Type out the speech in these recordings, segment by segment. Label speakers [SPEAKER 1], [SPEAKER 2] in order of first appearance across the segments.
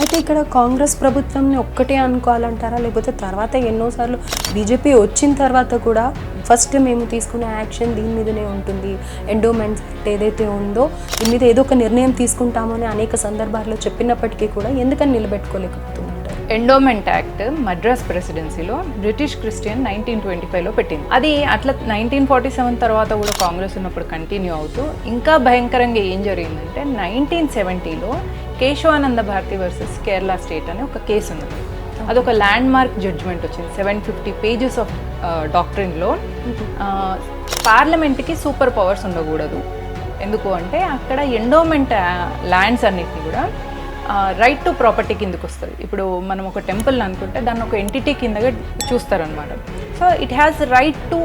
[SPEAKER 1] అయితే ఇక్కడ కాంగ్రెస్ ప్రభుత్వంని ఒక్కటే అనుకోవాలంటారా? లేకపోతే తర్వాత ఎన్నోసార్లు బీజేపీ వచ్చిన తర్వాత కూడా ఫస్ట్ మేము తీసుకునే యాక్షన్ దీని మీదనే ఉంటుంది. ఎండోమెంట్స్ ఏదైతే ఉందో దీని మీద ఏదో ఒక నిర్ణయం తీసుకుంటామని అనేక సందర్భాల్లో చెప్పినప్పటికీ కూడా ఎందుకని నిలబెట్టుకోలేకపోతుంది
[SPEAKER 2] ఎండోమెంట్ యాక్ట్ మద్రాస్ ప్రెసిడెన్సీలో బ్రిటిష్ క్రిస్టియన్ నైన్టీన్ ట్వంటీ ఫైవ్లో పెట్టింది. అది అట్లా నైన్టీన్ ఫార్టీ సెవెన్ తర్వాత కూడా కాంగ్రెస్ ఉన్నప్పుడు కంటిన్యూ అవుతూ ఇంకా భయంకరంగా ఏం జరిగిందంటే నైన్టీన్ సెవెంటీలో కేశవానంద భారతి వర్సెస్ కేరళ స్టేట్ అనే ఒక కేసు ఉంది. అదొక ల్యాండ్ మార్క్ జడ్జ్మెంట్ వచ్చింది సెవెన్ ఫిఫ్టీ పేజెస్ ఆఫ్ డాక్టరీన్లో పార్లమెంట్కి సూపర్ పవర్స్ ఉండకూడదు. ఎందుకు అంటే అక్కడ ఎండోమెంట్ ల్యాండ్స్ అన్నిటిని కూడా రైట్ టు ప్రాపర్టీ కిందకు వస్తుంది. ఇప్పుడు మనం ఒక టెంపుల్ అనుకుంటే దాన్ని ఒక ఎంటిటీ కిందగా చూస్తారనమాట so it has right to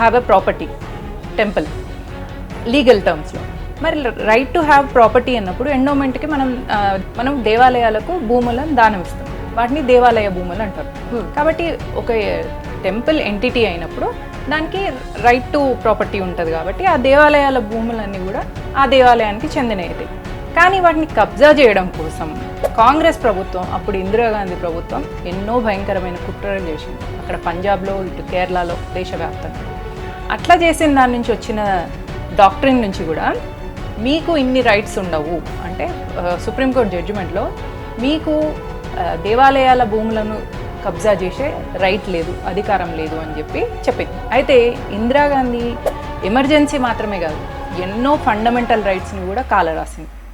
[SPEAKER 2] have a property temple legal టర్మ్స్లో మరి రైట్ టు హ్యావ్ ప్రాపర్టీ అన్నప్పుడు ఎండోమెంట్కి మనం మనం దేవాలయాలకు భూములను దానం ఇస్తాం. వాటిని దేవాలయ భూములు అంటారు. కాబట్టి ఒక టెంపుల్ ఎంటిటీ అయినప్పుడు దానికి రైట్ టు ప్రాపర్టీ ఉంటుంది కాబట్టి ఆ దేవాలయాల భూములన్నీ కూడా ఆ దేవాలయానికి చెందినవి కానీ వాటిని కబ్జా చేయడం కోసం కాంగ్రెస్ ప్రభుత్వం అప్పుడు ఇందిరాగాంధీ ప్రభుత్వం ఎన్నో భయంకరమైన కుట్రలు చేసింది. అక్కడ పంజాబ్లో ఇటు కేరళలో దేశవ్యాప్తంగా. అట్లా చేసిన దాని నుంచి వచ్చిన డాక్టరీన్ నుంచి కూడా మీకు ఇన్ని రైట్స్ ఉండవు. అంటే సుప్రీంకోర్టు జడ్జిమెంట్లో మీకు దేవాలయాల భూములను కబ్జా చేసే రైట్ లేదు అధికారం లేదు అని చెప్పి చెప్పింది అయితే ఇందిరాగాంధీ ఎమర్జెన్సీ మాత్రమే కాదు ఎన్నో ఫండమెంటల్ రైట్స్ని కూడా కాలరాసింది.